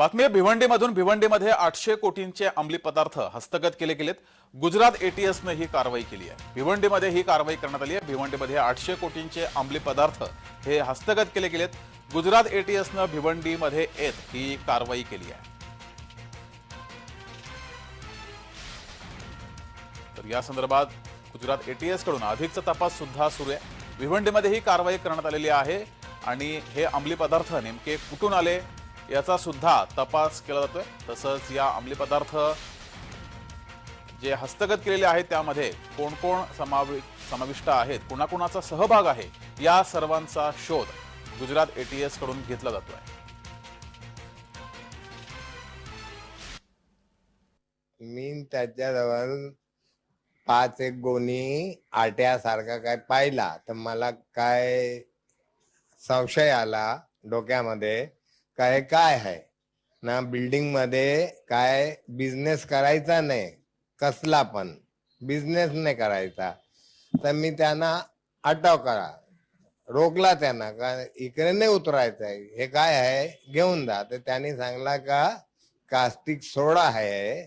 बातमी भिवंडीमधून भिवंडीमध्ये आठशे कोटींचे अंमली पदार्थ हस्तगत केले गेलेत. गुजरात एटीएसनं ही कारवाई केली आहे. भिवंडीमध्ये ही कारवाई करण्यात आली आहे. भिवंडीमध्ये आठशे कोटींचे अंमली पदार्थ हे हस्तगत केले गेलेत. गुजरात एटीएसनं भिवंडीमध्ये येत ही कारवाई केली आहे. तर या संदर्भात गुजरात एटीएसकडून अधिकचा तपास सुद्धा सुरू आहे. भिवंडीमध्ये ही कारवाई करण्यात आलेली आहे आणि हे अंमली पदार्थ नेमके कुठून आले? याचा सुद्धा तपास केला जातोय. तसंच या अंमली पदार्थ जे हस्तगत केलेले आहेत त्यामध्ये कोण कोण समावि समाविष्ट आहेत कुणाकुणाचा सहभाग आहे या सर्वांचा शोध गुजरात एटीएसकडून घेतला जातो आहे मी त्याच्याजवळ पाच एक गोणी आट्यासारखा काय पाहिला तर मला काय संशय आला डोक्यामध्ये काय काय आहे? ना बिल्डिंगमध्ये काय बिझनेस करायचा नाही कसला पण. बिझनेस नाही करायचा. तर मी त्यांना अटक करा. रोखला त्यांना का इकडे नाही उतरायचं आहे. हे काय आहे? घेऊन जा. तर त्यांनी सांगला का कास्टिक सोडा आहे.